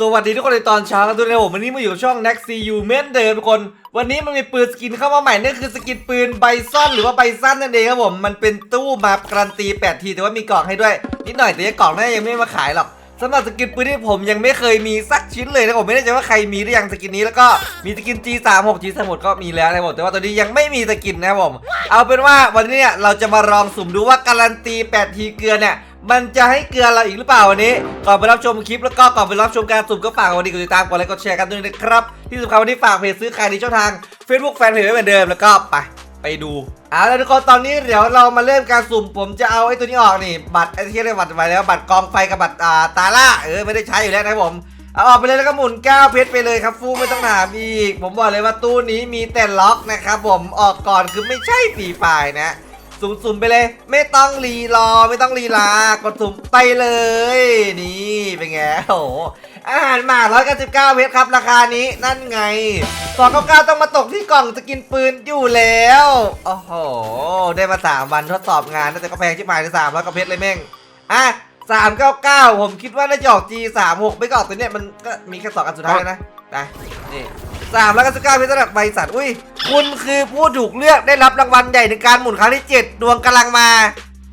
สวัสดีทุกคนในตอนเช้ากันด้วยนะผมวันนี้มาอยู่กับช่อง Next CU เม่นเดิมทุกคน วันนี้มันมีปืนสกินเข้ามาใหม่นั่นคือสกินปืนไบซอนหรือว่าไบซันนั่นเองครับผม มันเป็นตู้มาการันตี 8 ที แต่ว่ามีกล่องให้ด้วย นิดหน่อยแต่ยังกล่องน่าจะยังไม่มาขายหรอกสำหรับสกินปืนที่ผมยังไม่เคยมีสักชิ้นเลยนะผมไม่แน่ใจว่าใครมีหรือยังสกินนี้แล้วก็มีสกิน G36 G36 ก็มีแล้วนะครับผมแต่ว่าตอนนี้ยังไม่มีสกินนะผม เอาเป็นว่าวันนี้เนี่ยเราจะมาลองสุ่มดูว่าการันตี 8 ทีเกลือเนี่ย มันจะให้เกลือเราอีกหรือเปล่าวันนี้ ก่อนไปรับชมคลิปแล้วก็ก่อนไปรับชมการสุ่มก็ฝากกดติดตามกดไลค์กดแชร์กันด้วยนะครับ ที่สำคัญวันนี้ฝากเพจซื้อขายในช่องทาง Facebook แฟนเพจไว้เหมือนเดิมแล้วก็ไปไปดูเอาแล้วทุกคนตอนนี้เดี๋ยวเรามาเริ่มการสุ่มผมจะเอาไอ้ตัวนี้ออกนี่ บัตรไอ้ที่เรียกบัตรไปแล้วบัตรกองไฟกับบัตรอ่าตาล่าเออไม่ได้ใช้อยู่แล้วนะครับผมเอาออกไปเลยแล้วก็หมุนก้าวเพชรไปเลยครับฟูไม่ต้องถามอีก ผมบอกเลยว่าตู้นี้มีแต่ล็อกนะครับผมออกก่อนคือไม่ใช่ฟรีไฟนะ สุ่มๆไปเลย ไม่ต้องรีรอไม่ต้องรีลากดสุ่มไปเลย นี่เป็นไงโอ้โหอาหารหมา199เพชรครับ ราคานี้นั่นไง299ต้องมาตกที่กล่องจะกินปืนอยู่แล้วโอ้โหได้มา3วันทดสอบงานแต่ก็แพงชิบหายเลย3แล้วก็เพชรเลยแม่งอะ 399ผมคิดว่าน่าจะออก G36 ไม่ก็ออกตัวเนี้ยมันก็มีแค่สองอันสุดท้ายนะนะนี่สามแล้วก็สก้าพิศดารใบสัตว์อุ้ย คุณคือผู้ถูกเลือกได้รับรางวัลใหญ่ในการหมุนครั้งที่7ดวงกำลังมา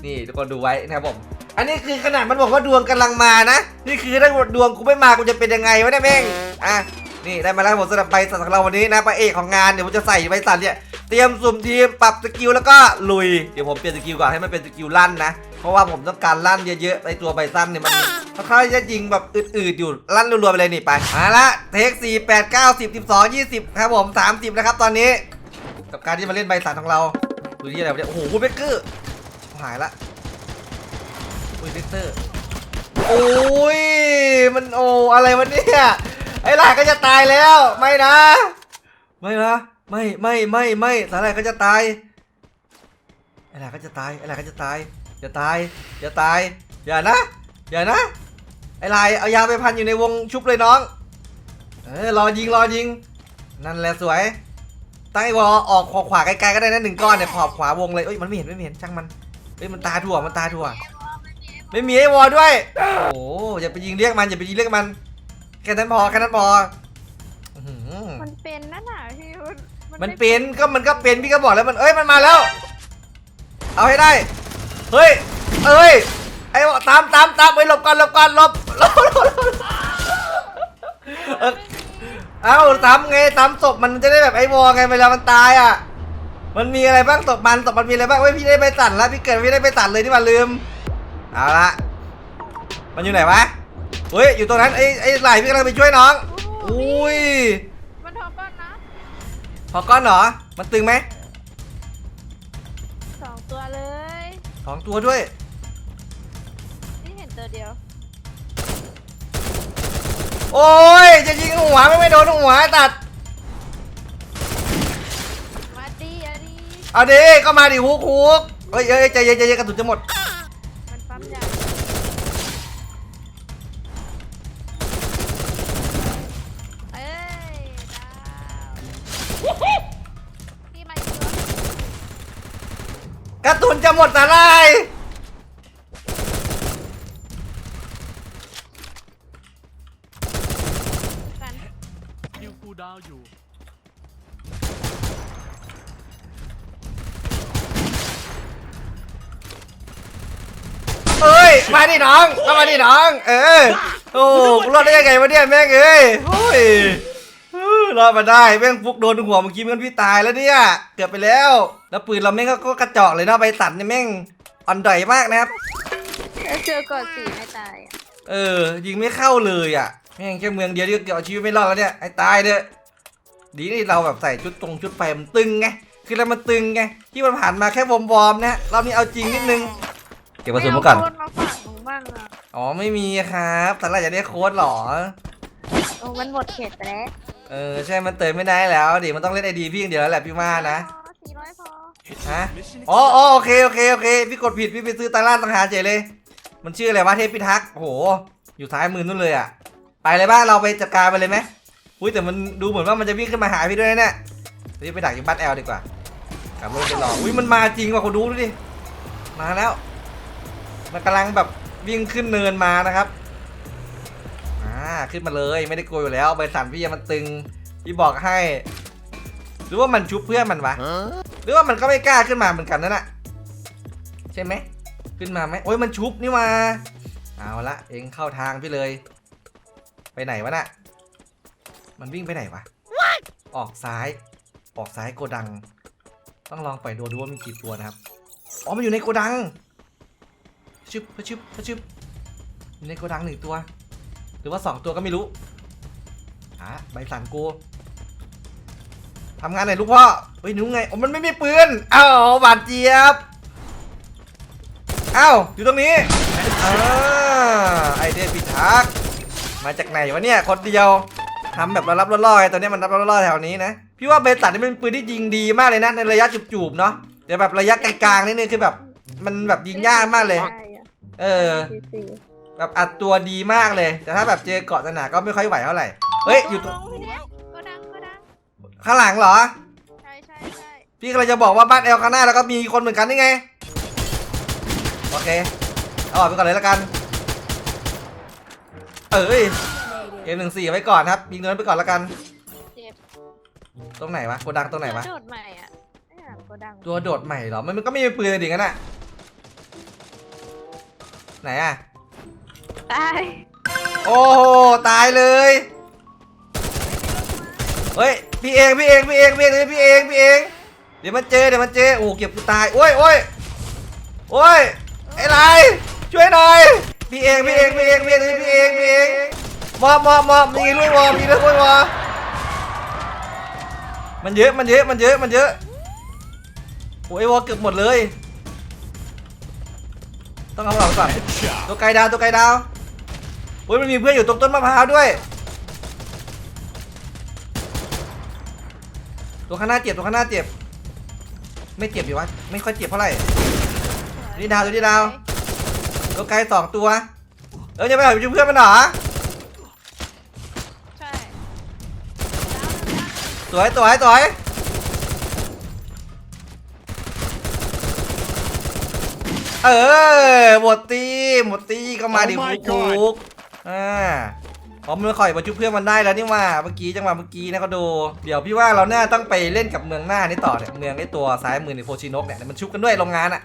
นี่ทุกคนดูไว้นะครับผม อันนี้คือขนาดมันบอกว่าดวงกำลังมานะ นี่คือถ้าดวงกูไม่มากูจะเป็นยังไงวะเนี่ยแม่งอะนี่ได้มาแล้วผมสำหรับใบสัตว์ของเราวันนี้นะพระเอกของงานเดี๋ยวผมจะใส่ใบสัตว์เนี่ย เตรียมสุ่มทีมปรับสกิลแล้วก็ลุย เดี๋ยวผมเปลี่ยนสกิลก่อนให้มันเป็นสกิลลั่นนะ เพราะว่าผมต้องการลั่นเยอะๆในตัวใบสั้นเนี่ยมันค่อนข้างจะยิงแบบอืดๆอยู่ลั่นรัวๆไปเลยนี่ไปมาละเทค4 8 9 10 12 20ครับผม30นะครับตอนนี้ กับการที่มาเล่นใบสัตว์ของเราดูที่อะไรวะเนี่ยโอ้โหคุณเบเกอร์ชิบหายละอุ้ยเบเกอร์โอ้ยมันโอ้อะไรวะเนี่ยไอ้หลายก็จะตายแล้วไม่นะ ไม่นะ ไม่ไม่ไม่ไม่สาหร่ายก็จะตายอ้หลายก็จะตายอ้หลายก็จะตายอย่าตายอย่าตายอย่านะอย่านะไอ้ลายเอายาไปพันอยู่ในวงชุบเลยน้องเออรอยิงรอยิง นั่นแหละสวยตั้งไอ้วอลออกขวาขวาไกลๆก็ได้นะหนึ่งก้อนเนี่ยขอบขวาวงเลยเอ้ยมันไม่เห็นไม่เห็นช่างมันเอ้ยมันตาถั่วมันตาถั่ว ไม่มีไอ้วอลด้วยโอ้อย่าไปยิงเรียกมันอย่าไปยิงเรียกมันแค่นั้นพอแค่นั้นพอ มันเป็นก็มันก็เป็นพี่ก็บอกแล้วมันเอ้ยมันมาแล้ว เอาให้ได้ เฮ้ย เอ้ยไอ้ตามตามตามไปหลบก่อนหลบก่อนหลบหลบหลบเอาตามไงตามศพมันจะได้แบบไอ้วอไงเวลามันตายอะ มันมีอะไรบ้างศพมันศพมันมีอะไรบ้างเว้ยพี่ได้ไปตัดแล้วพี่เกิดพี่ได้ไปตัดเลยที่มันลืมเอาละมันอยู่ไหนวะเฮ้ยอยู่ตรงนั้นไอ้ไอ้ไหลพี่กำลังไปช่วยน้อง อุ้ย พอก้อนเหรอ มันตึงไหมสองตัวเลยสองตัวด้วย นี่เห็นตัวเดียวโอ้ย จะยิงหัวไม่ไม่โดนหัวตัด มาดีอันนี้เอาดิก็มาดิฮุกฮุกเฮ้ยเฮ้ยใจเย็นใจเย็นกระสุนจะหมด ดาวน์อยู่เอ้ย มาดิน้องก็มาดิน้อง เออ โอ้กูรอดได้ยังไงวะเนี่ยแม่งเอ้ยโอ้ยเออรอดมาได้แม่งฟุกโดนหัวเมื่อกี้มันพี่ตายแล้วเนี่ย เกือบไปแล้ว แล้วปืนเราแม่งก็ก็กระจอกเลยเนาะใบสันเนี่ยแม่งอ่อนดอยมากนะครับ แล้วเจอกอดสีไม่ตายอะ เออ ยิงไม่เข้าเลยอะ แม่งแค่เมืองเดียวที่ก็เกี่ยวเอาชีวิตไม่รอดแล้วเนี่ยไอ้ตายเด้อ ดีนี่เราแบบใส่ชุดตรงชุดไฟมันตึงไง คือเรามันตึงไง ที่มันผ่านมาแค่วอร์มๆนะรอบนี้เอาจริงนิดนึง เก็บกระสุนมาก่อนไเาโค้ดมาฝากหนูบ้างอะอ๋อไม่มีครับแต่ละอยากได้โค้ดเหรอ โอ้มันหมดเขตไปแล้วเออใช่ มันเติมไม่ได้แล้วดิมันต้องเล่นไอดีพี่อย่างเดียวแล้วแหละพี่ว่านะ สี่ร้อยพอฮะ อ๋ออ๋อโอเค โอเค โอเค พี่กดผิด พี่ไปซื้อตาล่าต่างหากเฉยเลย มันชื่ออะไรวะเทพพิทักษ์โอ้โห อยู่ท้ายมือนู่นเลยอะ ไปเลยบ้างเราไปจัดการไปเลยไหม อุ้ยแต่มันดูเหมือนว่ามันจะวิ่งขึ้นมาหาพี่ด้วยนะเนี่ยรีบไปดักอยู่บ้านแอลดีกว่ากลับรถไปรออุ้ยมันมาจริงว่ะคุณดูดูดิมาแล้ว มันกำลังแบบวิ่งขึ้นเนินมานะครับอ่าอ่าขึ้นมาเลยไม่ได้กลัวอยู่แล้วใบสันพี่มันตึงพี่บอกให้ หรือว่ามันชุบเพื่อนมันวะหรือว่ามันก็ไม่กล้าขึ้นมาเหมือนกันนั่นแหะใช่ไหมขึ้นมาไหมโอ้ยมันชุบนี่มาเอาละเองเข้าทางพี่เลย ไปไหนวะน่ะ มันวิ่งไปไหนวะ ออกซ้าย ออกซ้ายโกดัง ต้องลองปล่อยโดดูว่ามีกี่ตัวนะครับ อ๋อ มันอยู่ในโกดัง ชึบชึบชึบอยู่ในโกดังหนึ่งตัว หรือว่าสองตัวก็ไม่รู้อะใบสันกูทำงานไหนอยลูกพ่อเฮ้ยหนูไงโอ้มันไม่มีปืนอ้าวบาดเจี๊ยบอ้าวอยู่ตรงนี้อ่าไอเดียปิดทักมาจากไหนวะเนี่ยคนเดียว ทำแบบเรารับล่อๆไอ้ตัวเนี้ยมันรับล่อๆแถวนี้นะ พี่ว่าเบตัดนี่เป็นปืนที่ยิงดีมากเลยนะในระยะจูบๆเนาะแต่แบบระยะไกลๆนี่นึงคือแบบ มันแบบยิงยากมากเลย เออ แบบอัดตัวดีมากเลย แต่ถ้าแบบเจอเกาะสนามก็ไม่ค่อยไหวเท่าไหร่ เฮ้ยอยู่ตรงพี่เน็ตก็ดังก็ดังข้างหลังเหรอ ใช่ใช่ใช่พี่กำลังจะบอกว่าบ้านแอลข้างหน้าแล้วก็มีคนเหมือนกันนี่ไง โอเค เอาออกไปก่อนเลยแล้วกัน เอ้ย เกมหนึ่งสี่ไว้ก่อนครับยิงเงินไปก่อนแล้วกันเจ็บ ตรงไหนวะโกดังตรงไหนวะโดดใหม่อะไอ้หลังก็ดังตัวโดดใหม่เหรอมันมันก็ไม่มีปืนเลยดิงั้นอะไหนอะตายโอ้โหตายเลยเฮ้ยพี่เองพี่เองพี่เองพี่เองพี่เองพี่เองเดี๋ยวมันเจอเดี๋ยวมันเจอโอ้เก็บกูตายโอ้ยโอ้ยโอ้ยไอ้ไรช่วยหน่อยพี่เองพี่เองพี่เองพี่เองพี่เองพี่เอง มอบมอบมอบมีลุยวอมีลุยวอมันเยอะมันเยอะมันเยอะมันเยอะโอ้ยวอเกือบหมดเลย ต้องเอาหลังก่อนตัวไกดาวตัวไกดาวโอ้ยมันมีเพื่อนอยู่ตรงต้นมะพร้าวด้วย ตัวข้างหน้าเจ็บตัวข้างหน้าเจ็บ ไม่เจ็บดีวะไม่ค่อยเจ็บเท่าไหร่นี่ดาวตัวนี้ดาวตัวไกสองตัวเออจะไปหาเพื่อนมันเหรอ สวยสวยสวยเออหมดตีหมดตีก็มาดิ Oh my ฟุกฟุกอ่าพอมันข่อยมาชุบเพื่อนมันได้แล้วนี่ว่าเมื่อกี้จังหวะเมื่อกี้นะก็ดู เดี๋ยวพี่ว่าเราน่าต้องไปเล่นกับเมืองหน้านี่ต่อเนี่ยเมืองไอ้ตัวซ้ายมือในโคชินกเนี่ยเดี๋ยวมันชุบกันด้วยโรงงานอะ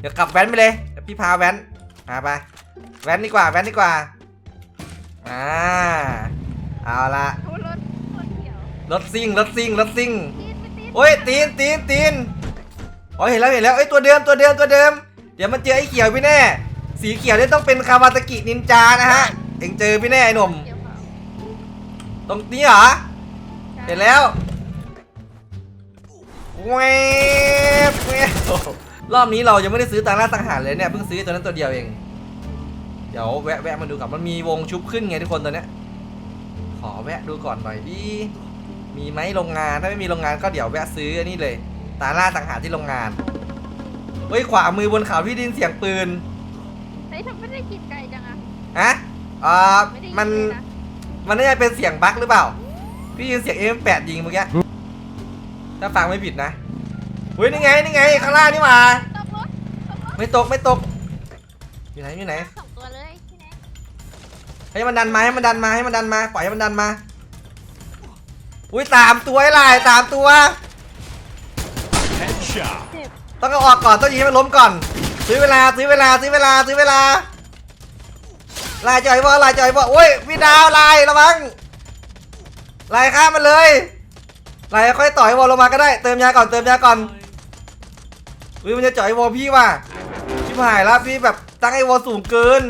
เดี๋ยวกลับแว้นไปเลยเดี๋ยวพี่พาแว้นมาไปแว้นดีกว่าแว้นดีกว่าอ่าเอาละทุรถรถเขียว รถซิ่งรถซิ่งรถซิ่งโอ้ยตีนตีนตีนอ๋อเห็นแล้วเห็นแล้วเอ้ตัวเดิมตัวเดิมตัวเดิม เดี๋ยวมันเจอไอ้เขียวพี่แน่ สีเขียวนี่ต้องเป็นคาวาตากินินจานะฮะเอ็งเจอพี่แน่ไอ้หนุ่มตรงนี้เหรอเห็นแล้วแวบแวบรอบนี้เรายังไม่ได้ซื้อตาล่าสังหารเลยเนี่ยเพิ่งซื้อตัวนั้นตัวเดียวเอง เดี๋ยวแวะแวะมาดูก่อนมันมีวงชุบขึ้นไงทุกคนตอนเนี้ยขอแวะดูก่อนหน่อยดิ มีไหมโรงงานถ้าไม่มีโรงงานก็เดี๋ยวแวะซื้ออันนี้เลย ตาล่าสังหารที่โรงงานเฮ้ยขวามือบนเขาพี่ไดยินเสียงปืนเฮ้ยทำไม่ได้กินไก่จังอะฮะอ่าไม่ได้ยิมันเลยะมันน่าจะเป็นเสียงบั๊กหรือเปล่า พี่ยินเสียง M8 ยิงเมื่อกี้ถ้าฟังไม่ผิดนะเฮ้ยนี่ไงนี่ไงข้างล่างนี่หว่าตกรถตกรถไม่ตกไม่ตกอยู่ไหนอยู่ไหนสองตัวเลยพี่เน็ตให้มันดันมาให้มันดันมาให้มันดันมาปล่อยให้มันดันมา อุ้ยสามตัวไอ้ลายสามตัว Headshot. เจ็บต้องเอาออกก่อนต้องยิงให้มันล้มก่อนซื้อเวลาซื้อเวลาซื้อเวลาซื้อเวลาลายจ่อยบ่ลายจ่อยบ่โอ้ยพี่ดาวลายระวังลายข้ามมันเลยลายค่อยต่อยวอลลงมาก็ได้เติมยาก่อนเติมยาก่อนอุ้ยมันจะจ่อยวอพี่ว่ะชิบหายแล้วพี่แบบตั้งไอ้วอสูงเกิน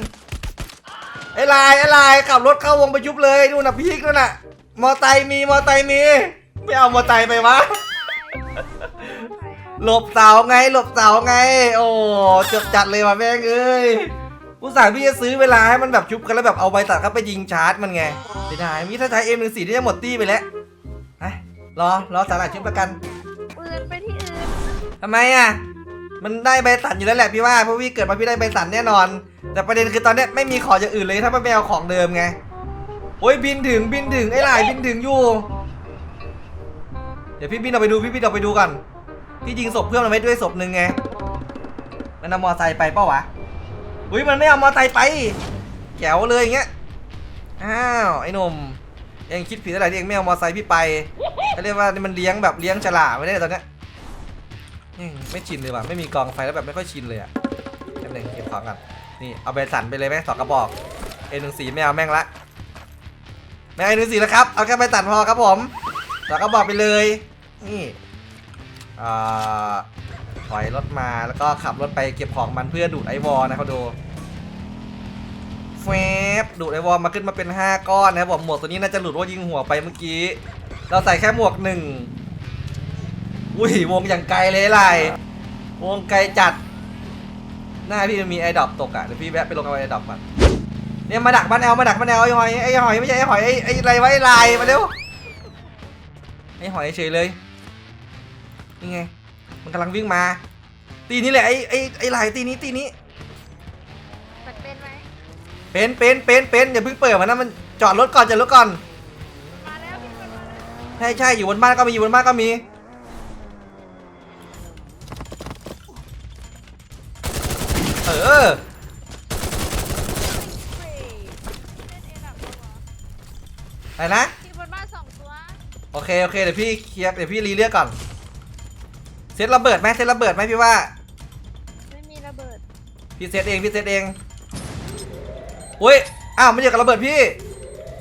ไอ้ลายไอ้ลายขับรถเข้าวงไปยุบเลยนู่นนะพี่นู่นน่ะ มอไซค์มีมอไซค์มี ไม่เอามอไซค์ไปวะ หลบเสาไงหลบเสาไง โอ้จบจัดเลยว่ะแม่งเอ้ยอุตส่าห์พี่จะซื้อเวลาให้มันแบบชุบกันแล้วแบบเอาใบตัดเข้าไปยิงชาร์จมันไงเสียดายมิถ้าใช้เอ็มหนึ่งสี่ที่จะหมดตี้ไปแล้วฮะรอรอสาระชุบประกันปืนไปที่อื่นทำไมอะมันได้ใบสันอยู่แล้วแหละพี่ว่าเพราะพี่เกิดมาพี่ได้ใบสันแน่นอน แต่ประเด็นคือตอนเนี้ยไม่มีของอย่างอื่นเลยถ้ามันไม่เอาของเดิมไง โอ้ยบินถึงบินถึงไอ้หลายบินถึงอยู่ เดี๋ยวพี่บินออกไปดูพี่บินออกไปดูก่อนพี่ยิงศพเพื่อนมันไว้ด้วยศพหนึ่งไงมันเอามอไซค์ไปเปล่าวะอุ้ยมันไม่เอามอไซค์ไปแจ๋วเลยอย่างเงี้ยอ้าวไอ้หนุ่มเองคิดผิดอะไรที่เองไม่เอามอไซค์พี่ไปเขาเรียกว่ามันเลี้ยงแบบเลี้ยงฉลาดไม่ได้ตอนเนี้ยไม่ชินเลยว่ะไม่มีกองไฟแล้วแบบไม่ค่อยชินเลยอะแป๊บนึงเก็บของกันนี่เอาไปสั่นไปเลยไหมสองกระบอกเอ็นหนึ่งสีไม่เอาแม่งละ แม่งเอ็นหนึ่งสีแล้วครับ เอาแค่ไปตัดพอครับผมสองกระบอกไปเลย นี่ถอยรถมาแล้วก็ขับรถไปเก็บของมันเพื่อดูดไอวอลนะเขาดูแฟบดูดไอวอลมาขึ้นมาเป็น 5 ก้อนนะครับผมหมวกตัวนี้น่าจะหลุดว่ายิงหัวไปเมื่อกี้ เราใส่แค่หมวกหนึ่งอุ้ยวงอย่างไกลเลยไรวงไกลจัด หน้าพี่มันมีไอดอปตกอะเดี๋ยวพี่แวะไปลงเอาไอดอปก่อน เนี่ยมาดักมันแอลมาดักมันแอลไอหอยไอหอยไม่ใช่ไอหอยไอไออะไรไว้ลายมาเร็วไอหอยเฉยเลยนี่ไงมันกำลังวิ่งมา ตีนี้แหละไอไอไอลายตีนี้ตีนี้มันเป็นไหมเป็นเป็นเป็นเป็นอย่าเพิ่งเปิดมันนะมันจอดรถก่อนจอดรถก่อนมาแล้วพี่มันมาแล้วใช่ใช่อยู่บนบ้านก็มีอยู่บนบ้านก็มีเออ อะไรนะที่บนบ้านสองตัวโอเคโอเคเดี๋ยวพี่เคลียร์เดี๋ยวพี่รีเลือกก่อนเซตระเบิดไหมเซตระเบิดไหมพี่ว่า ไม่มีระเบิดพี่เซตเองพี่เซตเองอุ้ยอ้าวมันอยู่กับระเบิดพี่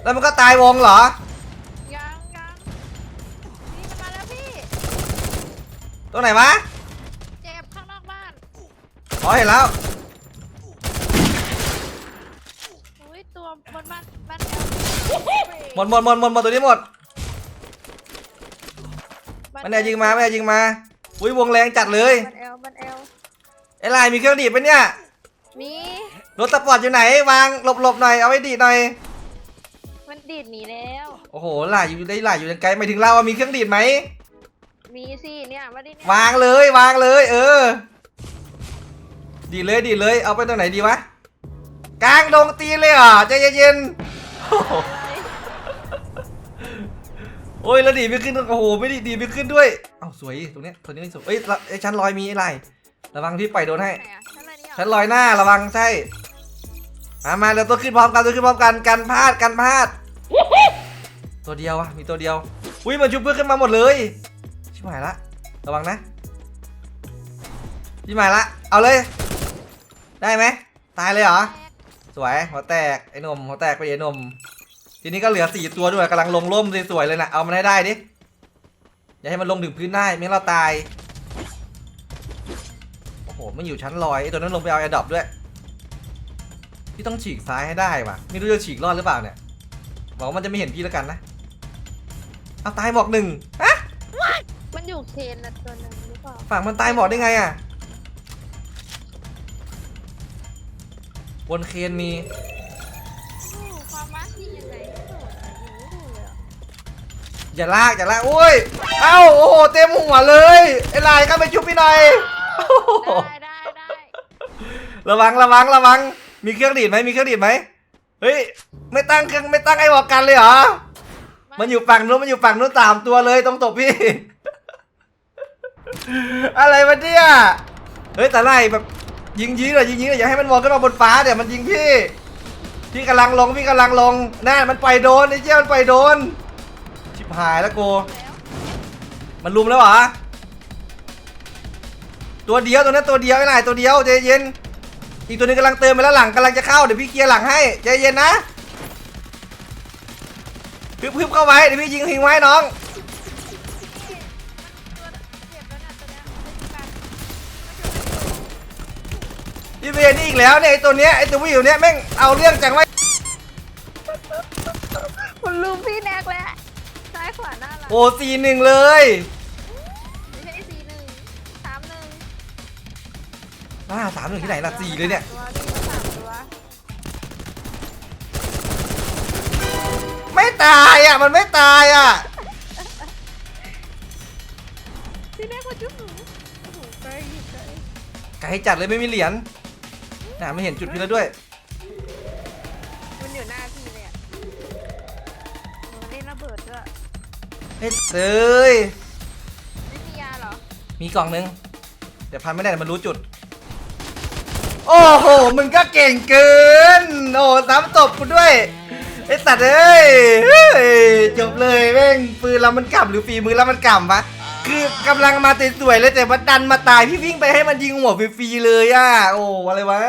แล้วมันก็ตายวงเหรอยังยังนี่มันมาแล้วพี่ตรงไหนวะเจ็บข้างนอกบ้านอ๋อเห็นแล้ว หมดหมดหมดหมดหมดตัวนี้หมดมันแอบยิงมามันแอบยิงมาอุ้ยวงแรงจัดเลยบ้านแอลบ้านแอลไอ้ลายมีเครื่องดีดปะเนี่ยมีรถสปอร์ตอยู่ไหนวางหลบหลบหน่อยเอาไว้ดีดหน่อยมันดีดหนีแล้วโอ้โหหลายอยู่ได้หลายอยู่ไกลไม่ถึงเราอะมีเครื่องดีดไหมมีสิเนี่ยมาดิเนี่วางเลยวางเลย เออ ดีดเลยดีดเลยเอาไปตรงไหนดีวะกลางดงตีนเลยเหรอใจเย็นๆ โอ้โหโอ้ยแล้วดีดไม่ขึ้นโอ้โหไม่ดีดีดไม่ขึ้นด้วยเอ้าสวยตรงเนี้ยตัวนี้สวยเอ้ยละไอ้ชั้นลอยมีไอ้ไรระวังพี่ปล่อยโดนให้ไหนอะชั้นอะไรเนี่ยฉันลอยหน้าระวังใช่มามาเราตัวขึ้นพร้อมกันตัวขึ้นพร้อมกันกันพลาดกันพลาด ตัวเดียวอะมีตัวเดียวอุ้ยมันชุบเพื่อนขึ้นมาหมดเลยชิบหายละระวังนะชิบหายละเอาเลย ได้ไหมตายเลยเหรอแตกสวยหัวแตกไอ้หนมหัวแตกไปไอ้หนม ทีนี้ก็เหลือสี่ตัวด้วยกำลังลงร่มสวยๆเลยนะเอามันให้ได้ดิอย่าให้มันลงถึงพื้นได้ไม่งั้นเราตายโอ้โหมันอยู่ชั้นลอยไอ้ตัวนั้นลงไปเอาแอร์ดรอปด้วยพี่ต้องฉีกซ้ายให้ได้ว่ะไม่รู้จะฉีกรอดหรือเปล่าเนี่ยบอกว่ามันจะไม่เห็นพี่แล้วกันนะเอาตายบอกหนึ่งฮะมันอยู่เคนนะตัวหนึงหรือเปล่าฝั่งมันตายหมดได้ไงอะบนเคนมี อย่าลากอย่าลากโอ้ย เอ้าโอ้โหเต็มหัวเลยไอ้ลายก็ไปชุบพี่หน่อยโอ้โหได้ได้ได้ระวังระวังระวัง มีเครื่องดีดไหมมีเครื่องดีดไหมเฮ้ยไม่ตั้งเครื่องไม่ตั้งไอ้บอกกันเลยเหรอมันอยู่ฝั่งนู้นมันอยู่ฝั่งนู้นสามตัวเลยตรงตบพี่ อะไรวะเนี่ยเฮ้ยแต่ไล่แบบยิงยิงเลยยิงยิงเลยอย่าให้มันมองขึ้นมาบนฟ้าเดี๋ยวมันยิงพี่พี่กำลังลงพี่กำลังลงนั่นมันปล่อยโดนไอ้เจ้ามันปล่อยโดน ชิบหายแล้วกู มันลุมแล้วเหรอ ตัวเดียวตัวนั้นตัวเดียวไอ้นายตัวเดียวใจเย็น อีกตัวนึงกำลังเติมไปแล้วหลังกำลังจะเข้าเดี๋ยวพี่เคลียร์หลังให้ใจเย็นนะพึบพึบเข้าไว้เดี๋ยวพี่ยิงหิงไว้น้องตัวเบียไม่ที่การพี่เวรนี่อีกแล้วเนี่ยไอตัวเนี้ยไอตัววิวเนี้ยแม่งเอาเรื่องจังไว้มันลุมพี่แน็กแล้ว ขวาหน้าหลังโอ้สี่หนึ่งเลย ไม่ใช่สี่หนึ่งสามหนึ่งอ่าสามหนึ่งที่ไหนล่ะสี่เลยเนี่ย ตัวพี่สามตัวไม่ตายอะ มันไม่ตายอะพี่แน็กมาจุ๊บหนูโอ้โหไกลอยู่ไกลไกลจัดเลยไม่มีเหรียญน่ะไม่เห็นจุดพี่แล้วด้วย มันอยู่หน้าพี่เลยอะมันเล่นระเบิดด้วย เฮ้ยเอ้ยไม่มียาเหรอมีกล่องนึง เดี๋ยวพันไม่ได้เดี๋ยวมันรู้จุด โอ้โห มึงก็เก่งเกิน โอ้ซ้ำตบกูด้วย ไอไอ้สัตว์เอ้ยเฮ้ย จบเลยแม่งปืนแล้วมันกลับหรือฝีมือแล้วมันกลับวะ คือกำลังมาสวยๆเลยแต่ว่าดันมาตายพี่วิ่งไปให้มันยิงหัวฟรีๆเลยอะ โอ้อะไรวะ